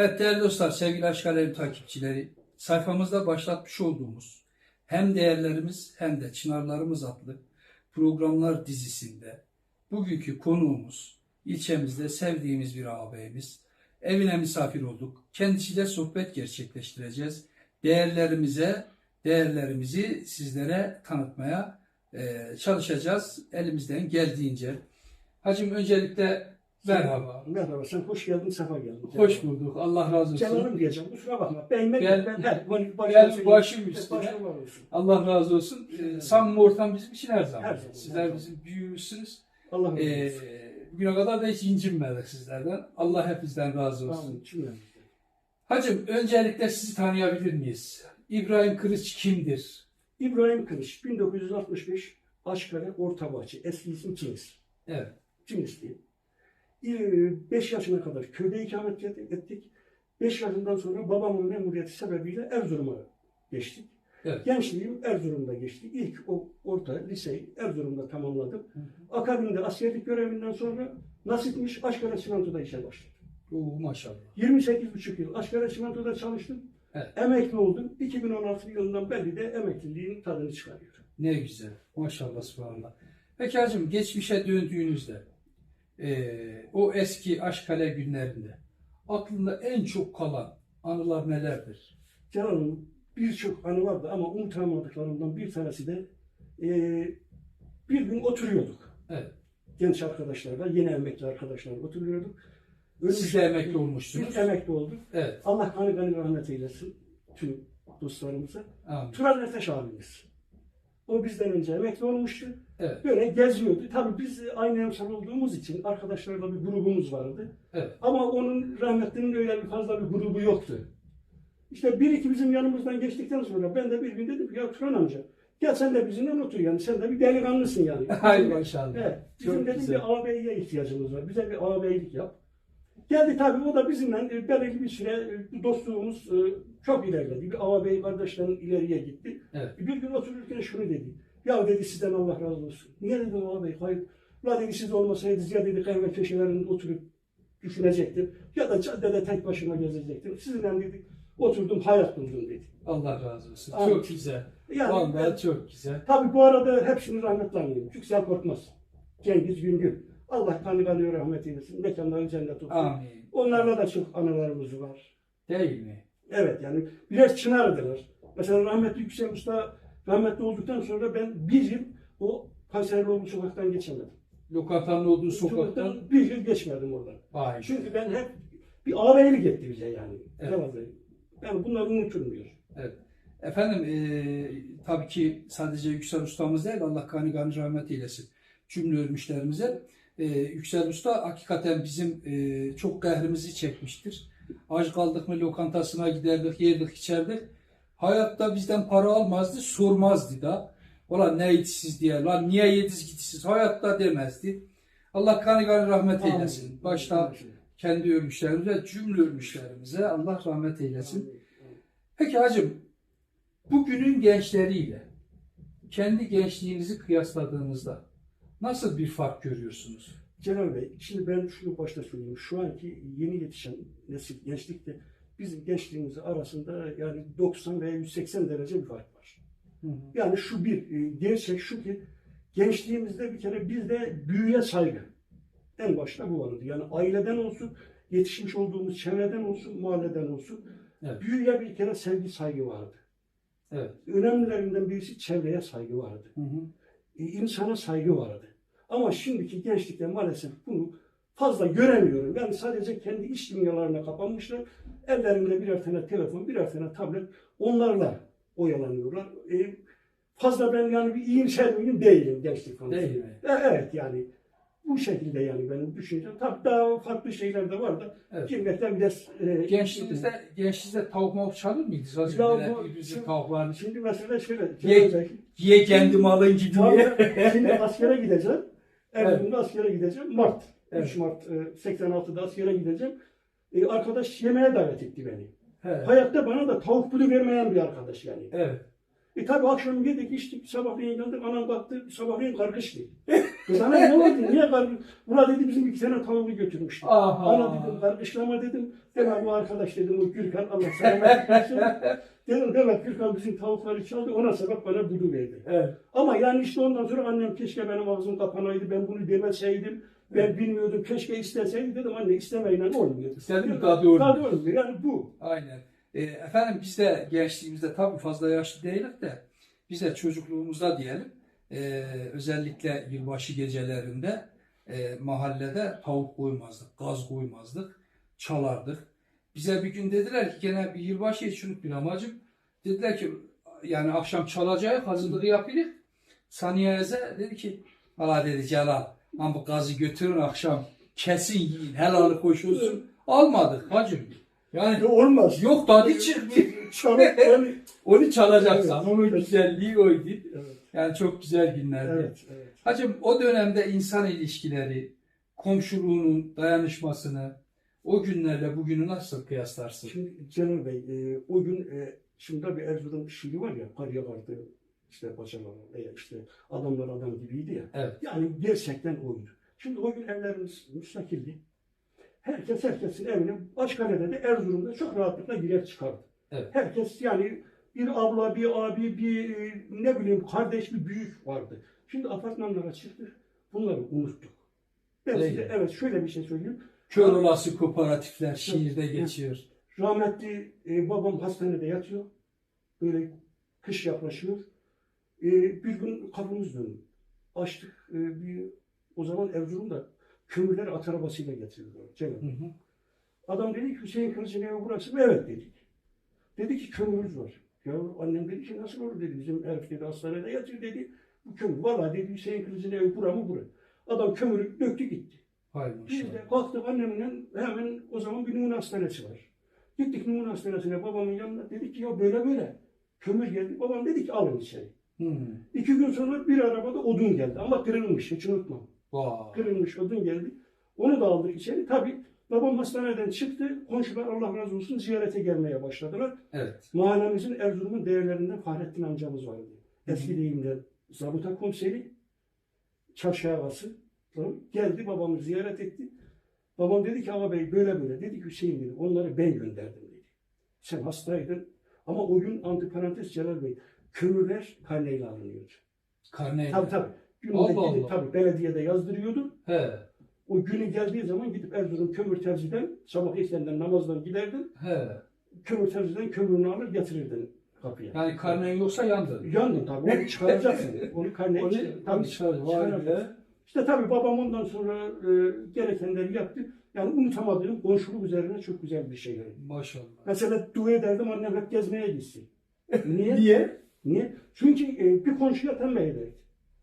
Evet değerli dostlar, sevgili Aşk Alem takipçileri, sayfamızda başlatmış olduğumuz hem değerlerimiz hem de çınarlarımız adlı programlar dizisinde bugünkü konuğumuz ilçemizde sevdiğimiz bir ağabeyimiz. Evine misafir olduk. Kendisiyle sohbet gerçekleştireceğiz. Değerlerimize, değerlerimizi sizlere tanıtmaya çalışacağız elimizden geldiğince. Hacım öncelikle merhaba. Merhaba, sen hoş geldin, sefa geldin. Hoş bulduk. Allah razı olsun. Canım diyeceğim, kusura bakma. Ben, ben, Gel- ben her, ben gel başım üstüne. Başım. Allah razı olsun. Ee, samimi ortam bizim için her zaman. Her zaman. Sizler bizim büyüğümüzsünüz. Allah razı Ee, olsun. bugüne kadar da hiç incinmedik sizlerden. Allah hepinizden razı olsun. Amin. Hacım öncelikle sizi tanıyabilir miyiz? İbrahim Kılıç kimdir? İbrahim Kılıç, 1965, Aşkale Ortabahçe, eski isim Cins. Evet. Cinsliyim. 5 yaşına kadar köyde ikamet ettik. 5 yaşından sonra babamın memuriyeti sebebiyle Erzurum'a geçtik. Evet. Gençliğim Erzurum'da geçti. İlk o orta liseyi Erzurum'da tamamladım. Akabinde askerlik görevinden sonra nasipmiş Aşkale Çimento'da işe başladım. Oo, maşallah. 28,5 yıl Aşkale Çimento'da çalıştım. Evet. Emekli oldum. 2016 yılından beri de emekliliğin tadını çıkarıyorum. Ne güzel. Maşallah subhanallah. Peki hacım geçmişe döndüğünüzde ee, o eski Aşkale günlerinde aklında en çok kalan anılar nelerdir? Canım birçok anı vardı ama unutamadıklarımdan bir tanesi de eee, bir gün oturuyorduk. Evet. Genç arkadaşlarla, yeni emekli arkadaşlarla oturuyorduk. Siz de emekli olmuşsunuz. Biz emekli olduk. Evet. Allah kanı kanı rahmet eylesin tüm dostlarımıza. Amin. Turan Erteş abimiz. O bizden önce emekli olmuştu. Evet. Böyle geziyordu. Tabii biz aynı emsal olduğumuz için arkadaşlarla bir grubumuz vardı. Evet. Ama onun rahmetlinin öyle bir fazla bir grubu yoktu. İşte bir iki bizim yanımızdan geçtikten sonra ben de bir gün dedim ki ya Turan amca gel sen de bizimle otur yani sen de bir delikanlısın yani. Hay Bizim- maşallah. Evet. Bizim Çok dedim güzel. bir ağabeyiye ihtiyacımız var. Bize bir ağabeylik yap. Geldi tabii o da bizimle e, belirli bir süre e, dostluğumuz e, çok ilerledi. Bir ağabey kardeşlerin ileriye gitti. Evet. Bir gün otururken şunu dedi. Ya dedi sizden Allah razı olsun. Niye dedim ağabey? Hayır. La dedi siz olmasaydınız ya dedi kahve köşelerinde oturup düşünecektim. Ya da caddede tek başıma gezecektim. Sizinle dedi oturdum hayat buldum dedi. Allah razı olsun. Amin. Çok güzel. Yani Vallahi çok güzel. Tabii bu arada hepsini rahmetle anıyorum. Yüksel Korkmaz. Cengiz Güngör. Allah kanı rahmet eylesin. Mekanları cennet olsun. Amin. Onlarla da çok anılarımız var. Değil mi? Evet yani birer çınardılar. Mesela rahmetli Yüksel Usta rahmetli olduktan sonra ben bir yıl o Kanserlioğlu sokaktan geçemedim. Lokantanın olduğu sokaktan bir yıl geçmedim oradan. vay. Çünkü ben hep bir ağabeylik etti bize yani. Evet. Devamlı. Yani bunları unutulmuyor. Efendim eee, tabii ki sadece Yüksel Ustamız değil Allah kanı kanı rahmet eylesin cümle ölmüşlerimize. Eee, Yüksel Usta hakikaten bizim eee, çok kahrimizi çekmiştir. Aç kaldık mı lokantasına giderdik, yerdik, içerdik. Hayatta bizden para almazdı, sormazdı da. Ulan ne siz diye, lan niye yediniz gittiniz hayatta demezdi. Allah kanı kanı rahmet eylesin. Amin. Başta kendi ölmüşlerimize, cümle ölmüşlerimize Allah rahmet eylesin. Peki hacım, bugünün gençleriyle kendi gençliğinizi kıyasladığınızda nasıl bir fark görüyorsunuz? Celal Bey, şimdi ben şunu başta söyleyeyim. Şu anki yeni yetişen nesil gençlikte bizim gençliğimiz arasında yani 90 veya 180 derece bir fark var. Yani şu bir e, gerçek şu ki gençliğimizde bir kere bizde büyüye saygı. En başta bu vardı. Yani aileden olsun, yetişmiş olduğumuz çevreden olsun, mahalleden olsun. Evet. Büyüye bir kere sevgi saygı vardı. Evet. Önemlilerinden birisi çevreye saygı vardı. Hı hı. E, insana saygı vardı. Ama şimdiki gençlikte maalesef bunu fazla göremiyorum. Yani sadece kendi iş dünyalarına kapanmışlar. Ellerinde birer tane telefon, birer tane tablet. Onlarla oyalanıyorlar. E, fazla ben yani bir iyimser miyim değilim gençlik konusunda. Değil mi? E, Evet yani bu şekilde yani benim düşüncem. Tabii daha farklı şeyler de var da Evet. girmekten biraz e, Gençliğinizde, gençliğinizde tavuk mavuk çalır mıydınız hacım? Ya bu- tavuklarını Şimdi mesela şöyle. Ye- ye kendi malın gibi Şimdi askere gideceğim. Evet. Erzurum'da askere gideceğim. Mart. Evet. 3 Mart e, 86'da askere gideceğim. E, arkadaş yemeğe davet etti beni. He. Hayatta bana da tavuk pulu vermeyen bir arkadaş yani. Evet. E tabi akşam yedik içtik sabahleyin yandık anam baktı sabahleyin kargıştı. Kız anam ne oldu niye kargış? Ula dedi bizim iki tane tavuğu götürmüştü. Aha. Ana dedim kargışlama dedim. Demek bu arkadaş dedim o Gürkan Allah selamet versin. dedim demek Gürkan bizim tavukları çaldı ona sebep bana budu verdi. Evet. Ama yani işte ondan sonra annem keşke benim ağzım kapanaydı ben bunu demeseydim. Ben bilmiyordum keşke isteseydim dedim anne istemeyle olmuyor. İstedim mi? Tabii olmuyor. Tabii olmuyor yani bu. Aynen. E, efendim biz de gençliğimizde tabii fazla yaşlı değiliz de biz de çocukluğumuzda diyelim e, özellikle yılbaşı gecelerinde e, mahallede tavuk koymazdık, gaz koymazdık, çalardık. Bize bir gün dediler ki gene bir yılbaşı için bir amacım. Dediler ki yani akşam çalacağız hazırlığı yapayım. Saniye Eze dedi ki valla dedi Celal ama bu gazı götürün akşam kesin yiyin helalı koşulsun. Almadık hacım. Yani olmaz. Yok. Çalıp yani. Onu çalacaksan. Evet. Onun güzelliği oydu. Evet, Yani çok güzel günlerdi. evet, evet. Hacım o dönemde insan ilişkileri, komşuluğunun dayanışmasını o günlerle bugünü nasıl kıyaslarsın? Şimdi Celal Bey, e, o gün e, şimdi tabii Erzurum şiiri var ya, kar yağardı, işte paçalar, veya işte adamlar adam gibiydi ya. Evet. Yani gerçekten oydu. Şimdi o gün evlerimiz müstakildi. Herkes herkesin evine, Başkale'de de Erzurum'da çok rahatlıkla girer çıkardı. Evet. Herkes yani bir abla, bir abi, bir e, ne bileyim kardeş, bir büyük vardı. Şimdi apartmanlara çıktık, bunları unuttuk. Ben Değil size mi? evet şöyle bir şey söyleyeyim. Kör olası kooperatifler şiirde geçiyor. Rahmetli e, babam hastanede yatıyor. Böyle kış yaklaşıyor. E, bir gün kapımız döndü. Açtık. E, bir, o zaman Erzurum'da kömürleri at arabasıyla getiriyorlar. Hı hı. Adam dedi ki Hüseyin Kılıç'ın evi burası mı? Evet dedik. Dedi ki kömürümüz var. Ya annem dedi ki nasıl olur dedi. Bizim herif dedi hastanede yatıyor dedi. Bu kömür. Valla dedi Hüseyin Kılıç'ın evi bura mı bura. Adam kömürü döktü gitti. Hay Biz de kalktık annemle hemen o zaman bir numune hastanesi var. Gittik numune hastanesine babamın yanına dedik ki ya böyle böyle. Kömür geldi. Babam dedi ki alın içeri. Hmm. İki gün sonra bir arabada odun geldi ama kırılmış hiç unutmam. Vay. Kırılmış odun geldi. Onu da aldık içeri. Tabi babam hastaneden çıktı. Komşular Allah razı olsun ziyarete gelmeye başladılar. Evet. Mahallemizin Erzurum'un değerlerinden Fahrettin amcamız vardı. Eski deyimle zabıta komiseri, çarşı. Tamam. Geldi babamı ziyaret etti. Babam dedi ki ama bey böyle böyle. Dedi ki Hüseyin dedi onları ben gönderdim dedi. Sen hastaydın ama o gün antiparantez Celal Bey kömürler karneyle alınıyordu. Karneyle. Tabii tabii. Gününde Allah gidip Allah. tabii belediyede yazdırıyordu. He. O günü geldiği zaman gidip Erzurum kömür terziden sabah erkenden namazdan giderdin. He. Kömür terziden kömürünü alır getirirdin kapıya. Yani karnen yoksa yandın. Yandın tabii. Onu çıkaracaksın. Onu karneyi Onu çıkar- tabii çıkaracaksın. İşte tabii babam ondan sonra e, gerekenleri yaptı. Yani unutamadığım komşuluk üzerine çok güzel bir şey. yani. Maşallah. Mesela dua ederdim annem hep gezmeye gitsin. Niye? Niye? Niye? Çünkü e, bir komşuya tembih ederdi.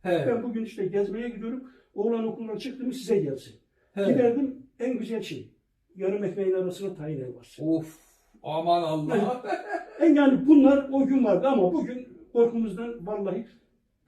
He. Ben bugün işte gezmeye gidiyorum. Oğlan okuldan çıktı mı size gelsin. He. Giderdim en güzel şey. Yarım ekmeğin arasına tayin elması. Of. Aman Allah. E yani bunlar o gün vardı ama bugün korkumuzdan vallahi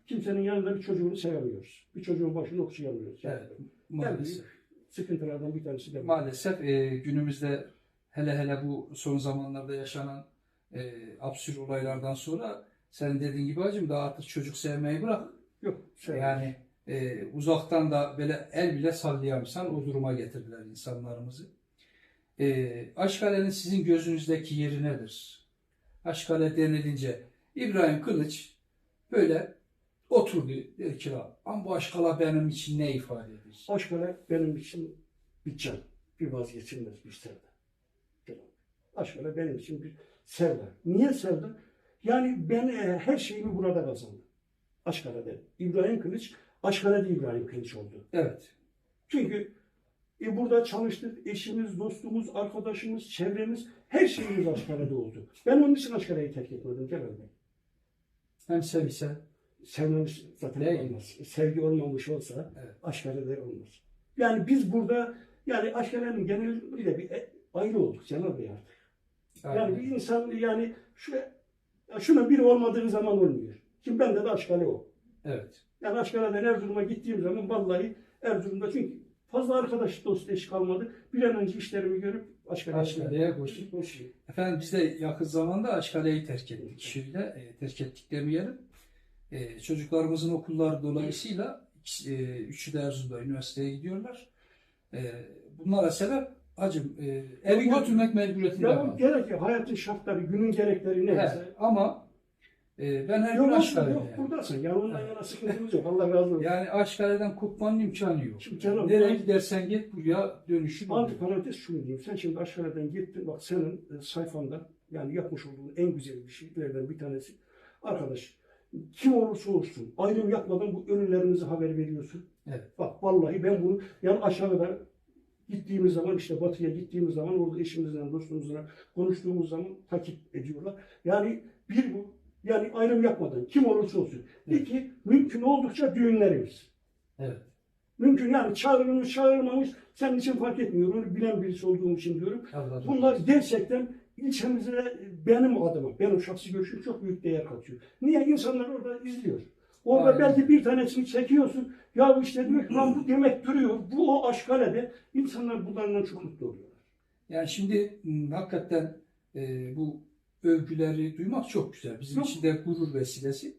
kimsenin yanında bir çocuğunu sevemiyoruz. Bir çocuğun başını okşayamıyoruz. Yani Evet, Maalesef. sıkıntılardan bir tanesi de. Maalesef e, günümüzde hele hele bu son zamanlarda yaşanan e, absürt olaylardan sonra senin dediğin gibi hacım daha artık çocuk sevmeyi bırak. Yok. Şey, Yani e, uzaktan da böyle el bile sallayamsan o duruma getirdiler insanlarımızı. E, Aşkale'nin sizin gözünüzdeki yeri nedir? Aşkale denilince İbrahim Kılıç böyle oturdu dedi ki ama bu Aşkale benim için ne ifade ediyor? Aşkale benim için bir can, bir vazgeçilmez bir sevda. Aşkale benim için bir sevda. Niye sevda? Yani ben e, her şeyimi burada kazandım. Aşkale'de. İbrahim Kılıç Aşkale'de İbrahim Kılıç oldu. Evet. Çünkü e, burada çalıştık. Eşimiz, dostumuz, arkadaşımız, çevremiz her şeyimiz Aşkale'de oldu. Ben onun için Aşkale'yi terk etmedim Celal Bey. Hem sevse. Sevmemiş zaten Değil. olmaz. Sevgi olmamış olsa Evet. Aşkale'de olmaz. Yani biz burada yani Aşkale'nin geneliyle bir e, ayrı olduk Celal Bey artık. Yani bir insan yani şu, ya şunun biri olmadığı zaman olmuyor. Şimdi bende de Aşkale o. Evet. Yani Aşkale'den Erzurum'a gittiğim zaman vallahi Erzurum'da çünkü fazla arkadaş dost eş kalmadı. Bir an önce işlerimi görüp Aşkale'ye Aşkale'ye koş. koşayım. Efendim biz de yakın zamanda Aşkale'yi terk ettik. Şöyle e, terk ettik demeyelim. E, çocuklarımızın okulları dolayısıyla e, üçü de Erzurum'da üniversiteye gidiyorlar. E, bunlara sebep acım e, evi Yok, götürmek mecburiyetinde Ya kaldım. gerek ya hayatın şartları, günün gerekleri neyse. Evet, ama e, ben her gün Yok, olsun, Aşkale'de. yok yani. buradasın. Yani ondan yana sıkıntımız yok. Allah razı olsun. Yani Aşkale'den kopmanın imkanı yok. Şimdi canım, Nereye ben- gidersen git buraya dönüşün oluyor. Antiparantez şunu diyeyim. Sen şimdi Aşkale'den gittin. Bak senin e, sayfanda yani yapmış olduğun en güzel bir şeylerden bir tanesi. Arkadaş kim olursa olsun ayrım yapmadan bu ölülerinize haber veriyorsun. Evet. Bak vallahi ben bunu yani aşağıda gittiğimiz zaman işte batıya gittiğimiz zaman orada eşimizle dostumuzla konuştuğumuz zaman takip ediyorlar. Yani bir bu yani ayrım yapmadan kim olursa olsun. Evet. İki mümkün oldukça düğünlerimiz. Evet. Mümkün yani çağrılmış çağrılmamış senin için fark etmiyor. Onu bilen birisi olduğum için diyorum. Razı Bunlar gerçekten ilçemize benim adıma, benim şahsi görüşüm çok büyük değer katıyor. Niye? İnsanlar orada izliyor. Orada Aynen. belki bir tanesini çekiyorsun. Ya işte ki lan bu demek duruyor. Bu o aşkalede. İnsanlar bunlardan çok mutlu oluyorlar. Yani şimdi m, hakikaten e, bu övgüleri duymak çok güzel. Bizim için de gurur vesilesi.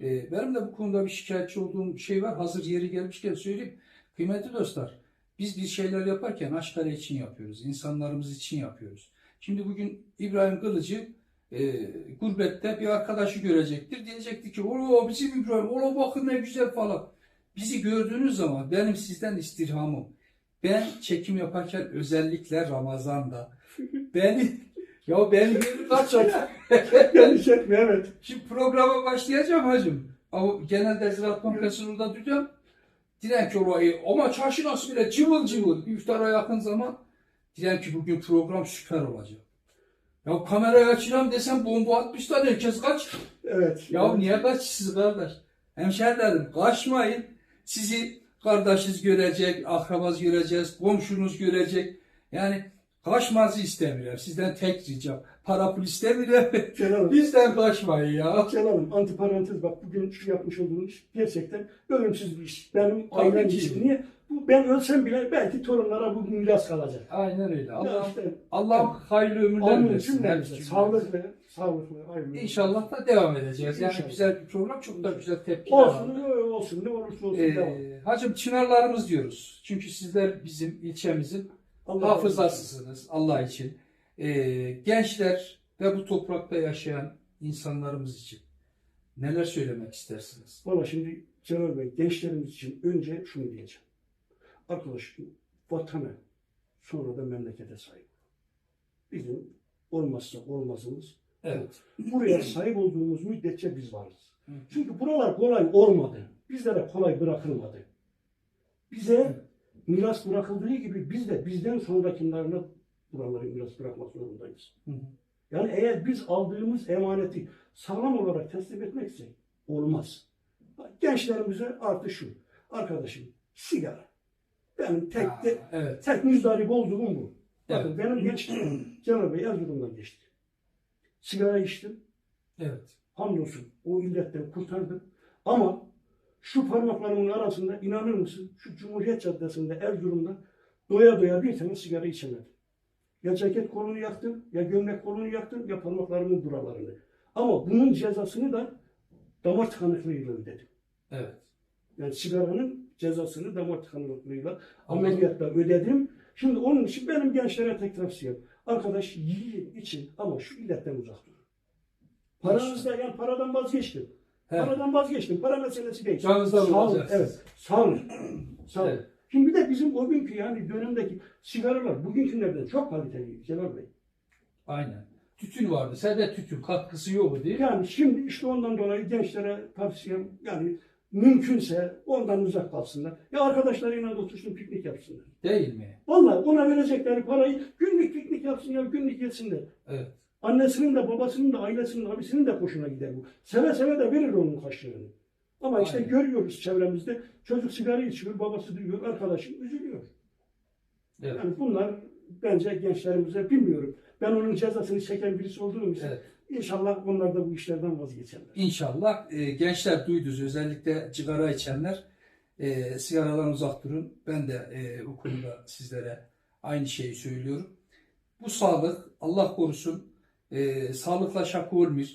E, benim de bu konuda bir şikayetçi olduğum şey var. Hazır yeri gelmişken söyleyeyim. Kıymetli dostlar, biz bir şeyler yaparken Aşkale için yapıyoruz. insanlarımız için yapıyoruz. Şimdi bugün İbrahim Kılıcı e, gurbette bir arkadaşı görecektir. Diyecektir ki o bizim İbrahim, o bakın ne güzel falan. Bizi gördüğünüz zaman benim sizden istirhamım. Ben çekim yaparken özellikle Ramazan'da beni ya görüp kaç Yani çekme evet. Şimdi programa başlayacağım hacım. Ama genelde Ziraat Bankası'nın orada duracağım. Diren ki orayı ama çarşı nasıl bile cıvıl cıvıl. İftara yakın zaman diren ki bugün program süper olacak. Ya kamerayı açacağım desem bomba atmışlar herkes kaç. Evet. Ya evet. niye kaçsınız kardeş? Hemşerilerim kaçmayın. Sizi kardeşiniz görecek, akrabaz göreceğiz, komşunuz görecek. Yani kaçmanızı istemiyorum. Sizden tek ricam. Para pul istemiyorum. Celal, Bizden kaçmayın ya. Celal'ım antiparantez bak bugün şu yapmış olduğun iş gerçekten ölümsüz bir iş. Benim Tabii ailem için. Niye? Bu, ben ölsem bile belki torunlara bu miras kalacak. Aynen öyle. Allah işte, Allah hayırlı ömürler Amin versin. cümlemize. Hepsi Sağlıklı, sağlıklı. Amin. İnşallah da devam edeceğiz. Yani İnşallah. güzel bir program, çok da güzel tepkiler aldık. Olsun, olsun, ne olursa olsun. devam. Ee, hacım çınarlarımız diyoruz. Çünkü sizler bizim ilçemizin Allah hafızasısınız Allah için. Ee, gençler ve bu toprakta yaşayan insanlarımız için neler söylemek istersiniz? Valla şimdi Celal Bey gençlerimiz için önce şunu diyeceğim. Arkadaş vatana sonra da memlekete sahip. Bizim olmazsa olmazımız. Evet. Buraya sahip olduğumuz müddetçe biz varız. Çünkü buralar kolay olmadı. Bizlere kolay bırakılmadı. Bize miras bırakıldığı gibi biz de bizden sonrakilerine buraları miras bırakmak zorundayız. Hı hı. Yani eğer biz aldığımız emaneti sağlam olarak teslim etmeksek olmaz. Gençlerimize artı şu. Arkadaşım sigara. Benim tek Aa, de, evet. tek müzdarip olduğum bu. Bakın Evet. benim gençliğim Cenab-ı Bey Erzurum'dan geçti. Sigara içtim. Evet. Hamdolsun o illetten kurtardım. Ama şu parmaklarımın arasında inanır mısın? Şu Cumhuriyet Caddesi'nde Erzurum'da doya doya bir tane sigara içemedim. Ya ceket kolunu yaktım, ya gömlek kolunu yaktım, ya parmaklarımın buralarını. Ama bunun cezasını da damar tıkanıklığıyla ödedim. Evet. Yani sigaranın cezasını damar tıkanıklığıyla ameliyatla ödedim. Şimdi onun için benim gençlere tek tavsiyem. Arkadaş yiyin için ama şu illetten uzak durun. Paranızda yani paradan vazgeçtim. He. Paradan vazgeçtim. Para meselesi değil. Canınızdan Sağ olun. olacaksınız. Evet. Sağ olun. Sağ olun. Evet. Şimdi bir de bizim o günkü yani dönemdeki sigaralar bugünkülerden çok kaliteli Celal Bey. Aynen. Tütün vardı. Sende tütün katkısı yok değil mi? Yani şimdi işte ondan dolayı gençlere tavsiyem yani mümkünse ondan uzak kalsınlar. Ya arkadaşlarıyla otursun piknik yapsınlar. Değil mi? Vallahi ona verecekleri parayı günlük piknik yapsın ya günlük yesinler. Evet. Annesinin de babasının da ailesinin abisinin de hoşuna gider bu. Seve seve de verir onun kaşığını. Ama işte Aynen. görüyoruz çevremizde çocuk sigara içiyor, babası diyor, arkadaşım üzülüyor. Evet. Yani bunlar bence gençlerimize bilmiyorum. Ben onun cezasını çeken birisi olduğum için Evet. inşallah onlar da bu işlerden vazgeçerler. İnşallah e, gençler duydunuz özellikle sigara içenler e, sigaradan uzak durun. Ben de e, bu konuda sizlere aynı şeyi söylüyorum. Bu sağlık Allah korusun e, sağlıkla şaka olmuyor.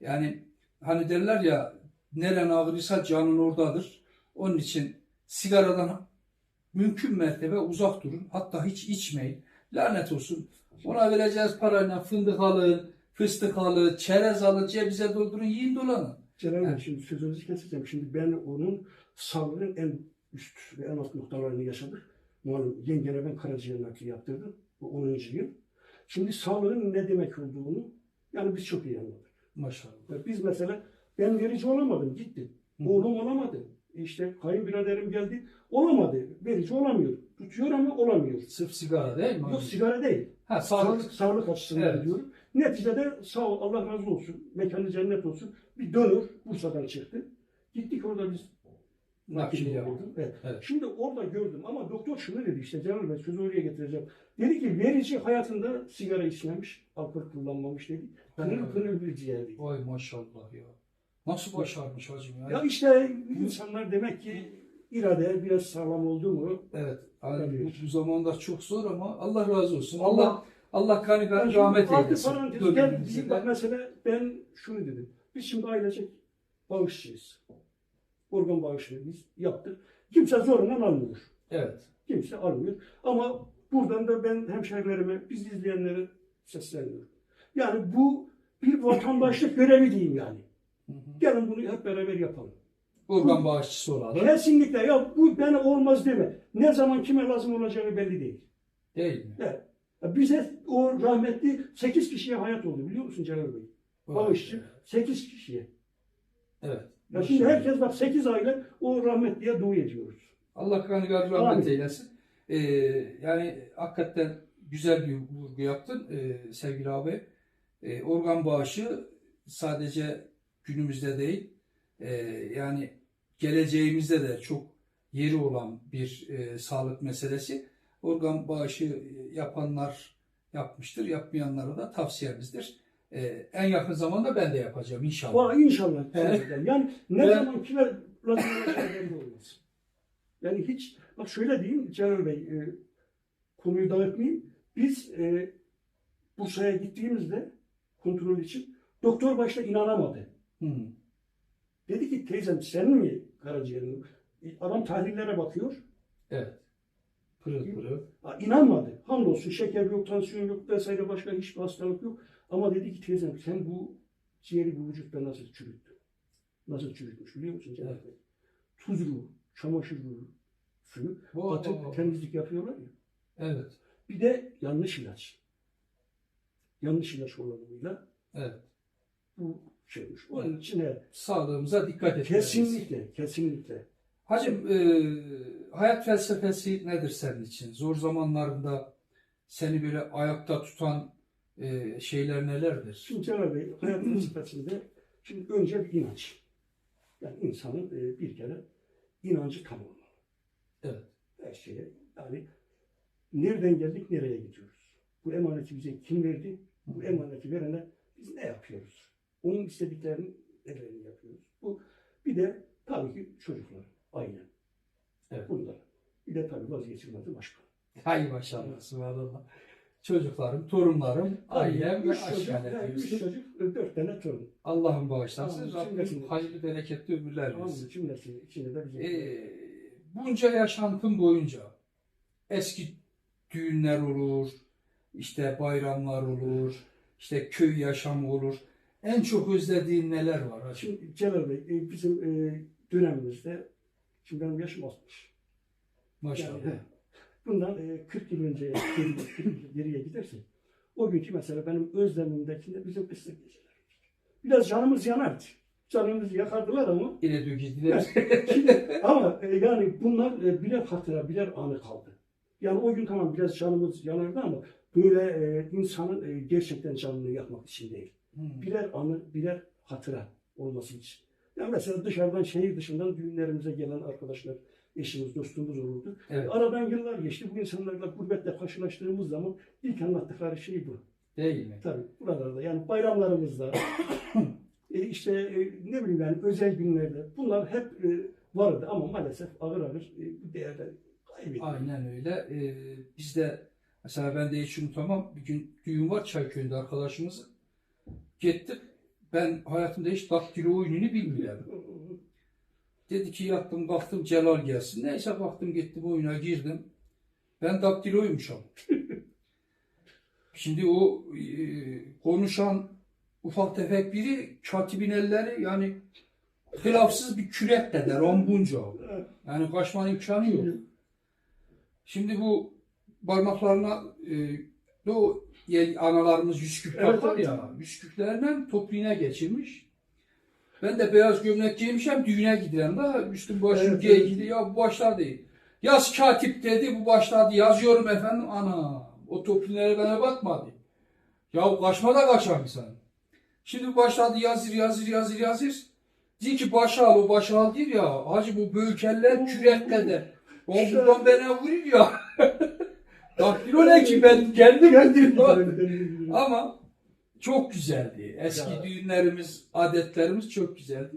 Yani hani derler ya neren ağrıysa canın oradadır. Onun için sigaradan mümkün mertebe uzak durun. Hatta hiç içmeyin. Lanet olsun. Ona vereceğiz parayla fındık alın, fıstık alın, çerez alın, cebize doldurun, yiyin dolanın. Celal Bey şimdi sözünüzü keseceğim. Şimdi ben onun sağlığın en üst ve en alt noktalarını yaşadık. Malum yengene ben karaciğer nakli yaptırdım. Bu 10. yıl. Şimdi sağlığın ne demek olduğunu yani biz çok iyi anladık. Maşallah. Biz mesela ben verici olamadım gittim. Oğlum olamadı. İşte kayınbiraderim geldi. Olamadı. Verici olamıyor. Tutuyor ama olamıyor. Sırf sigara değil mi? Yok sigara değil. Ha sağlık. Sağlık, sağlık açısından Evet. diyorum. Neticede sağ ol, Allah razı olsun. Mekanı cennet olsun. Bir dönür Bursa'dan çıktı. Gittik orada biz Nakil nakil yaptık. olduk. Evet. Evet. Şimdi orada gördüm ama doktor şunu dedi işte Celal Bey sözü oraya getireceğim. Dedi ki verici hayatında sigara içmemiş, alkol kullanmamış dedi. Evet. pırıl bir ciğerdi. Vay maşallah ya. Nasıl başarmış hacım ya? Ya işte insanlar demek ki irade biraz sağlam oldu mu? Evet. Tabii. bu, bu zamanda çok zor ama Allah razı olsun. Allah- Allah Allah kanı kanı rahmet eylesin. parantez gel, de. mesela ben şunu dedim. Biz şimdi ailecek bağışçıyız. Organ bağışını biz yaptık. Kimse zorundan almıyor. Evet. Kimse almıyor. Ama buradan da ben hemşehrilerime, biz izleyenlere sesleniyorum. Yani bu bir vatandaşlık görevi diyeyim yani. Gelin bunu hep beraber yapalım. Organ bağışçısı olalım. Kesinlikle ya bu bana olmaz deme. Ne zaman kime lazım olacağı belli değil. Değil mi? Evet. Ya Bize o rahmetli 8 kişiye hayat oldu biliyor musun Celal Bey? Bağışçı 8 kişiye. Evet. Ya şimdi herkes bak 8 aile o rahmetliye dua ediyoruz. Allah kanı kanı rahmet eylesin. Ee, yani hakikaten güzel bir vurgu yaptın ee, sevgili abi. Ee, organ bağışı sadece günümüzde değil, ee, yani geleceğimizde de çok yeri olan bir e, sağlık meselesi. Organ bağışı yapanlar yapmıştır, yapmayanlara da tavsiyemizdir. Ee, en yakın zamanda ben de yapacağım inşallah. Valla inşallah. Evet. Yani ne Evet. zaman kime lazım belli olmaz. Yani hiç bak şöyle diyeyim Celal Bey e, konuyu dağıtmayayım. Biz e, Bursa'ya gittiğimizde kontrol için doktor başta inanamadı. Hı. Dedi ki teyzem senin mi karaciğerin? E, Adam tahlillere bakıyor. Evet. Pırıl pırıl. Ha, inanmadı. Hamdolsun şeker yok, tansiyon yok vesaire başka hiçbir hastalık yok. Ama dedi ki teyzem sen bu ciğeri bu vücutta nasıl çürüttün? Nasıl çürütmüş biliyor musun. Bey? Tuzlu, çamaşırlı suyu Vay atıp vay. temizlik yapıyorlar ya. Evet. Bir de yanlış ilaç. Yanlış ilaç kullanımıyla Evet. bu şeymiş. Onun için evet, Sağlığımıza dikkat etmeliyiz. kesinlikle, kesinlikle. Hacım e, hayat felsefesi nedir senin için? Zor zamanlarında seni böyle ayakta tutan e, şeyler nelerdir? Şimdi Celal Bey hayatın felsefesinde şimdi önce bir inanç. Yani insanın e, bir kere inancı tam olmalı. Evet. Her şeye yani nereden geldik nereye gidiyoruz? Bu emaneti bize kim verdi? Bu emaneti verene biz ne yapıyoruz? Onun istediklerinin nelerini yapıyoruz? Bu bir de tabii ki çocuklar, aile. Evet. Bunlar. Bir de tabii vazgeçilmezi başka. Hay maşallah, subhanallah. Çocuklarım, torunlarım, ailem ve üç çocuk, üç e, dört tane torun. Allah'ım bağışlasın. Amin. Rabbim Cümlesini. hayırlı bereketli ömürler Tamam versin. mı? İçinde de bizim. E, bunca yaşantım boyunca eski düğünler olur, işte bayramlar olur, işte köy yaşamı olur. En çok özlediğin neler var? Şimdi Celal Bey, e, bizim e, dönemimizde, şimdi benim yaşım 60. Maşallah. Yani, bundan e, 40 yıl önce geriye, 40 yıl geriye gidersek, o günkü mesela benim özlemimdekinde bizim ıslık geceler. Biraz canımız yanardı. canımızı yakardılar ama Yine diyor gittiler. ama e, yani bunlar e, birer hatıra, birer anı kaldı. Yani o gün tamam biraz canımız yanardı ama böyle e, insanın e, gerçekten canını yakmak için değil. Hmm. Birer anı, birer hatıra olması için. Yani mesela dışarıdan, şehir dışından düğünlerimize gelen arkadaşlar, eşimiz, dostumuz olurdu. Evet. Aradan yıllar geçti. Bu insanlarla gurbetle karşılaştığımız zaman ilk anlattıkları şey bu. Değil mi? Tabii buralarda yani bayramlarımızda e, işte e, ne bileyim yani özel günlerde bunlar hep e, vardı ama maalesef ağır ağır e, bu değerler kaybedildi. Aynen öyle. Ee, biz de mesela ben de hiç unutamam. Bir gün düğün var Çayköy'ünde arkadaşımızın. Gittik. Ben hayatımda hiç daktilo oyununu bilmiyorum. Dedi ki yattım kalktım Celal gelsin. Neyse baktım gittim oyuna girdim. Ben daktiloymuşum. Şimdi o e, konuşan ufak tefek biri katibin elleri yani hilafsız bir kürek de der on bunca. Yani kaçma imkanı yok. Şimdi bu parmaklarına e, o analarımız yüzkük Evet, takar ya. Yüzküklerden topliğine geçirmiş. Ben de beyaz gömlek giymişim düğüne gidelim da üstüm başım Evet, evet. Ya bu başlar değil. Yaz katip dedi bu başladı. Yazıyorum efendim ana. O topliğlere bana bakmadı. Ya kaçma da kaçar sen. Şimdi başladı yazır yazır yazır yazır. Diyor ki başa al o başa al diyor ya. Hacı bu bölkeller kürekle de. O buradan bana vurur ya. Daktilo ne ki ben kendim. Ama çok güzeldi. Eski Ya. düğünlerimiz, adetlerimiz çok güzeldi.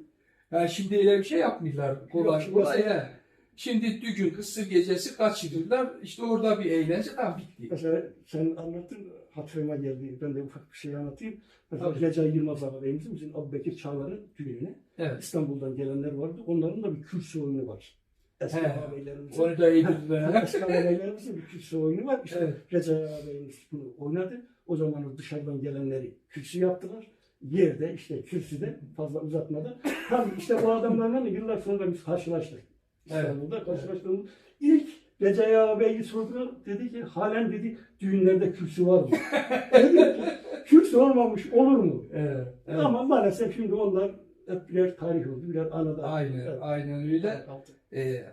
Yani şimdi öyle bir şey yapmıyorlar kolay Yok, kolay. ya. Şimdi düğün kısır gecesi kaçırırlar. İşte orada bir eğlence tam bitti. Mesela sen anlattın hatırıma geldi. Ben de ufak bir şey anlatayım. Mesela. Recai Yılmaz ağabeyimizin bizim Abu Bekir Çağlar'ın düğününe Evet. İstanbul'dan gelenler vardı. Onların da bir kürsü oyunu var. Eski ağabeylerimizin. Onu da iyi bildim Eski ağabeylerimizin bir kürsü oyunu var. İşte Evet. Recai ağabeyimiz bunu oynadı. O zaman o dışarıdan gelenleri kürsü yaptılar. Yerde işte kürsüde fazla uzatmadan. Tabii işte bu adamlarla da yıllar sonra biz karşılaştık. İstanbul'da karşılaştığımız ilk Recai ağabeyi sordular. Dedi ki halen dedi düğünlerde kürsü var mı? Dedim ki, kürsü olmamış olur mu? Evet. evet. Ama maalesef şimdi onlar hep birer tarih oldu, birer anıda. Aynen, Evet. aynen öyle. Ee,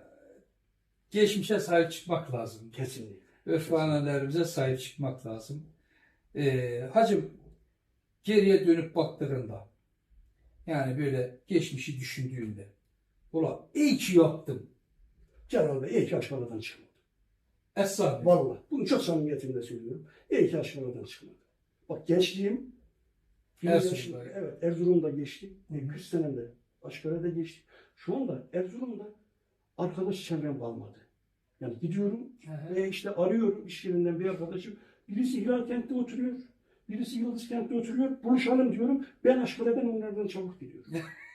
geçmişe sahip çıkmak lazım. Kesinlikle. Örf ananelerimize sahip çıkmak lazım. Ee, hacım geriye dönüp baktığında yani böyle geçmişi düşündüğünde Ulan iyi ki yaptım. Celal Bey iyi ki aşağıdan çıkmadı. Esra. Vallahi bunu çok samimiyetimle söylüyorum. İyi ki aşağıdan çıkmadı. Bak gençliğim Erzurum'da. evet Erzurum'da geçti. Hı hı. 40 senemde Aşkare'de geçti. Şu anda Erzurum'da arkadaş çevrem kalmadı. Yani gidiyorum ve işte arıyorum iş yerinden bir arkadaşım. Birisi Hilal kentte oturuyor. Birisi Yıldız kentte oturuyor. Buluşalım diyorum. Ben Aşkare'den onlardan çabuk gidiyorum.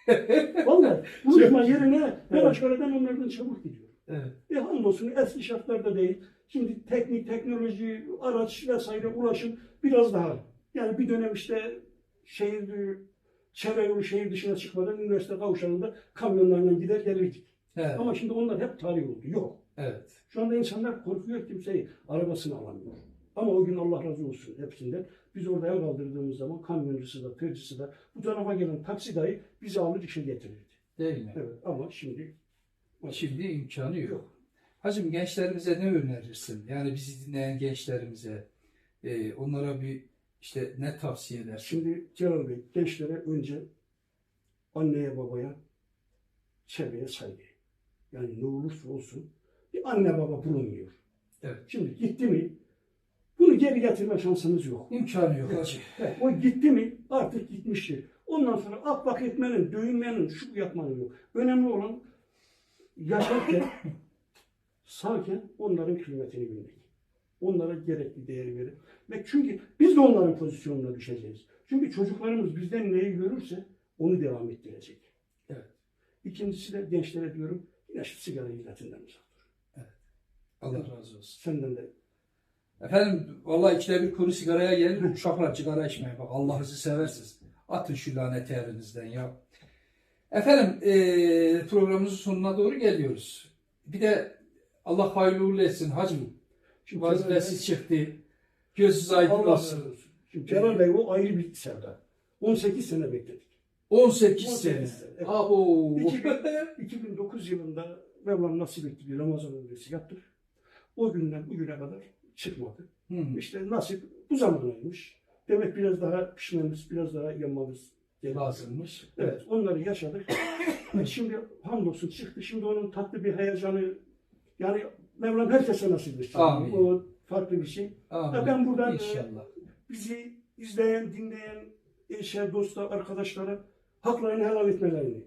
Vallahi buluşma yerine ben Evet. Aşkare'den onlardan çabuk gidiyorum. Evet. E hamdolsun eski şartlarda değil. Şimdi teknik, teknoloji, araç vesaire ulaşım biraz daha. Yani bir dönem işte şehir, çevre yolu şehir dışına çıkmadan üniversite kavşağında kamyonlarla gider gelirdik. Evet. Ama şimdi onlar hep tarih oldu. Yok. evet. Şu anda insanlar korkuyor kimseyi arabasını alamıyor. Ama o gün Allah razı olsun hepsinden. Biz orada ev kaldırdığımız zaman kamyoncusu da, tırcısı da, bu tarafa gelen taksi dahi bizi alır işe getirirdi. Değil mi? Evet ama şimdi Şimdi imkanı yok. yok. Hacım gençlerimize ne önerirsin? Yani bizi dinleyen gençlerimize e, onlara bir işte ne tavsiye edersin? Şimdi Celal Bey gençlere önce anneye babaya çevreye saygı. Yani ne olursa olsun bir anne baba bulunmuyor. Evet. Şimdi gitti mi bunu geri getirme şansınız yok. İmkanı yok hacı. Evet, o gitti mi artık gitmiştir. Ondan sonra ak bak etmenin, dövünmenin, şu yapmanın yok. Önemli olan yaşarken, sağken onların kıymetini bilmek. Onlara gerekli değeri verip. Ve çünkü biz de onların pozisyonuna düşeceğiz. Çünkü çocuklarımız bizden neyi görürse onu devam ettirecek. Evet. İkincisi de gençlere diyorum, yine şu sigara illetinden uzak dur. Allah razı olsun. Senden de Efendim vallahi ikide bir kuru sigaraya gelir. Uşaklar sigara içmeye bak. Allah'ınızı seversiniz. Atın şu laneti elinizden ya. Efendim eee programımızın sonuna doğru geliyoruz. Bir de Allah hayırlı uğurlu etsin hacım. Şimdi Vazifesi çıktı. Gözünüz aydın Allah razı olsun. olsun. Şimdi Celal Bey o ayrı bir sevda. 18 sene bekledik. 18 18 sene. sene, evet. Abo. 2000 2009 yılında Mevlam nasip etti bir Ramazan öncesi yaptık. O günden bugüne kadar çıkmadı. Hı. İşte nasip bu zamanaymış. Demek biraz daha pişmemiz, biraz daha yanmamız. Lazımmış. Evet, onları yaşadık. Şimdi hamdolsun çıktı. Şimdi onun tatlı bir heyecanı yani Mevlam herkese nasip etsin. Amin. O farklı bir şey. Amin. Ben buradan, e, İnşallah. Bizi izleyen, dinleyen eşe, dosta, arkadaşlara haklarını helal etmelerini.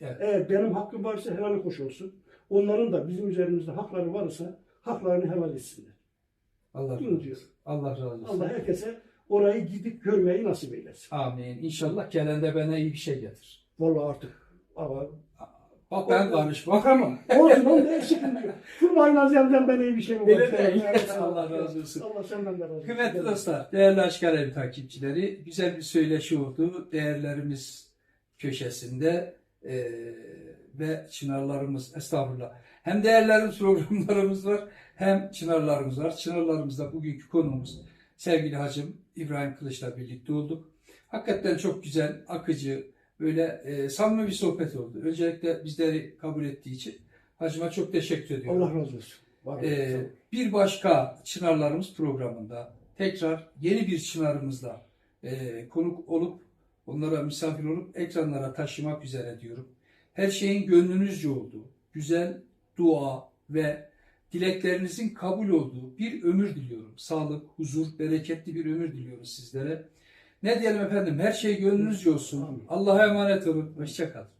Evet. Eğer benim hakkım varsa helal hoş olsun. Onların da bizim üzerimizde hakları varsa haklarını helal etsinler. Allah Bunu diyor. Allah razı olsun. Allah herkese orayı gidip görmeyi nasip eylesin. Amin. İnşallah gelende bana iyi bir şey getir. Vallahi artık ama Bak ben karışmak ama. olsun onun değişikliği yok. Kurban Naziyem'den ben iyi bir şey mi Öyle değil. Allah razı olsun. Allah senden de razı olsun. Kıymetli dostlar, değerli Aşkar Evi takipçileri, güzel bir söyleşi oldu. Değerlerimiz köşesinde eee, ve çınarlarımız, estağfurullah. Hem değerlerimiz programlarımız var, hem çınarlarımız var. Çınarlarımızda bugünkü konuğumuz sevgili hacım İbrahim Kılıç'la birlikte olduk. Hakikaten çok güzel, akıcı, böyle eee samimi bir sohbet oldu. Öncelikle bizleri kabul ettiği için hacıma çok teşekkür ediyorum. Allah razı olsun. Var. Ee, bir başka Çınarlarımız programında tekrar yeni bir Çınarımızla e, konuk olup onlara misafir olup ekranlara taşımak üzere diyorum. Her şeyin gönlünüzce olduğu, güzel dua ve dileklerinizin kabul olduğu bir ömür diliyorum. Sağlık, huzur, bereketli bir ömür diliyoruz sizlere. Ne diyelim efendim? Her şey gönlünüzce olsun. Allah'a emanet olun. Hoşçakalın.